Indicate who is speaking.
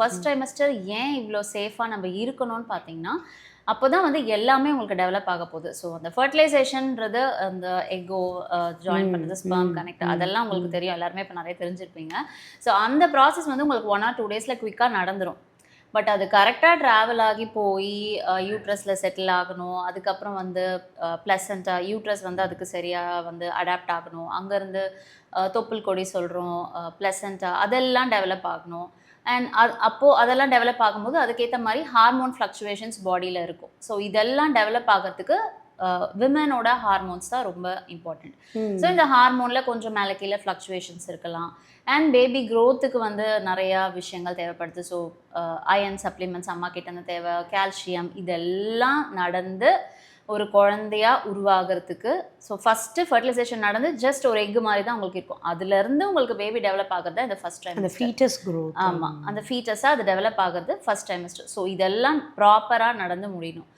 Speaker 1: First trimester ஏன் இவ்வளோ சேஃபாக நம்ம இருக்கணும்னு பார்த்தீங்கன்னா அப்போ தான் வந்து எல்லாமே உங்களுக்கு டெவலப் ஆக போகுது. ஸோ அந்த ஃபர்டிலைசேஷன்ன்றது அந்த எக்கோ ஜாயின் பண்ணுறது ஸ்பெர்ம் கனெக்ட் அதெல்லாம் உங்களுக்கு தெரியும். எல்லாருமே இப்போ நிறைய தெரிஞ்சிருப்பீங்க. ஸோ அந்த ப்ராசஸ் வந்து உங்களுக்கு ஒன் ஆர் டூ டேஸில் குயிக்காக நடந்துரும். பட் அது கரெக்டாக ட்ராவல் ஆகி போய் யூட்ரஸில் செட்டில் ஆகணும். அதுக்கப்புறம் வந்து ப்ளசண்ட்டாக யூட்ரஸ் வந்து அதுக்கு சரியாக வந்து அடாப்ட் ஆகணும். அங்கேருந்து தொப்புள் கொடி சொல்கிறோம் ப்ளசண்ட்டாக அதெல்லாம் டெவலப் ஆகணும். அண்ட் அது அப்போது அதெல்லாம் டெவலப் ஆகும்போது அதுக்கேற்ற மாதிரி ஹார்மோன் ஃப்ளக்சுவேஷன்ஸ் பாடியில் இருக்கும். ஸோ இதெல்லாம் டெவலப் ஆகிறதுக்கு விமனோட ஹார்மோன்ஸ் தான் ரொம்ப இம்பார்ட்டண்ட் ஸோ இந்த ஹார்மோனில் கொஞ்சம் மேலே கீழே ஃப்ளக்சுவேஷன்ஸ் இருக்கலாம். அண்ட் பேபி க்ரோத்துக்கு வந்து நிறையா விஷயங்கள் தேவைப்படுது. ஸோ அயன் சப்ளிமெண்ட்ஸ் அம்மா கிட்டேருந்து தேவை கால்சியம் இதெல்லாம் நடந்து ஒரு குழந்தையா உருவாகிறதுக்கு ஸோ ஃபஸ்ட்டு ஃபர்டிலைசேஷன் நடந்து ஜஸ்ட் ஒரு எக் மாதிரி தான் உங்களுக்கு இருக்கும். அதுலேருந்து உங்களுக்கு பேபி டெவலப் ஆகிறது இந்த ஃபஸ்ட் டைம்
Speaker 2: அந்த ஃபீட்டஸ் growth.
Speaker 1: ஆமாம் அந்த ஃபீச்சர்ஸாக அது டெவலப் ஆகிறது ஃபர்ஸ்ட் டைமஸ்டர் ஸோ இதெல்லாம் ப்ராப்பராக நடந்து முடியணும்.